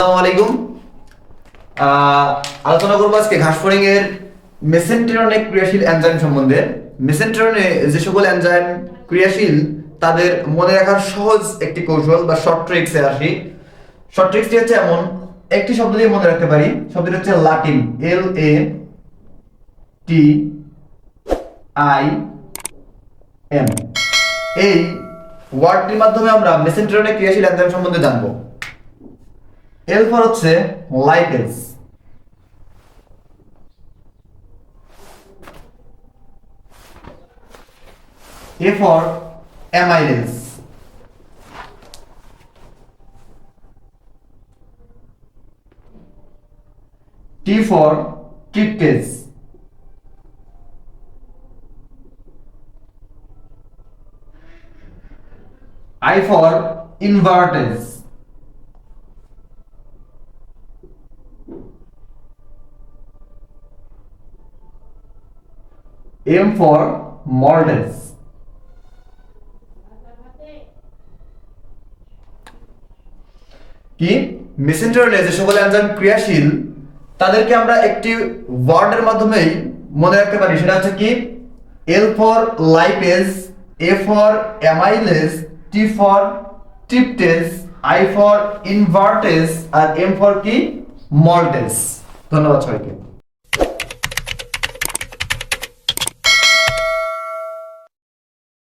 আসসালামু আলাইকুম। আলোচনা করব আজকে ঘাসফড়িং এর মেসেন্টেরনে ক্রিয়াশীল এনজাইম সম্বন্ধে। মেসেন্টেরনে যে সকল এনজাইম ক্রিয়াশীল, তাদের মনে রাখার সহজ একটি কৌশল বা শর্ট ট্রিক্স আসি। শর্ট ট্রিক্সটি হচ্ছে এমন, একটি শব্দ দিয়ে মনে রাখতে পারি, শব্দটি হচ্ছে Latin L A T I M এই ওয়ার্ডটির মাধ্যমে আমরা মেসেন্টেরনে ক্রিয়াশীল এনজাইম সম্বন্ধে জানব। এল ফর হচ্ছে lipase A for amylase T for tryptase I for invertase. M for Maltese. কি? মেসেঞ্জারলে যে সকল ক্রিয়াশীল, তাদেরকে আমরা একটি ওয়ার্ডের মাধ্যমেই মনে রাখতে পারি। সেটা হচ্ছে কি? L for lipase A for amylase T for tryptase I for invertase R M for কি? মল্টেজ ধন্যবাদ সবাইকে।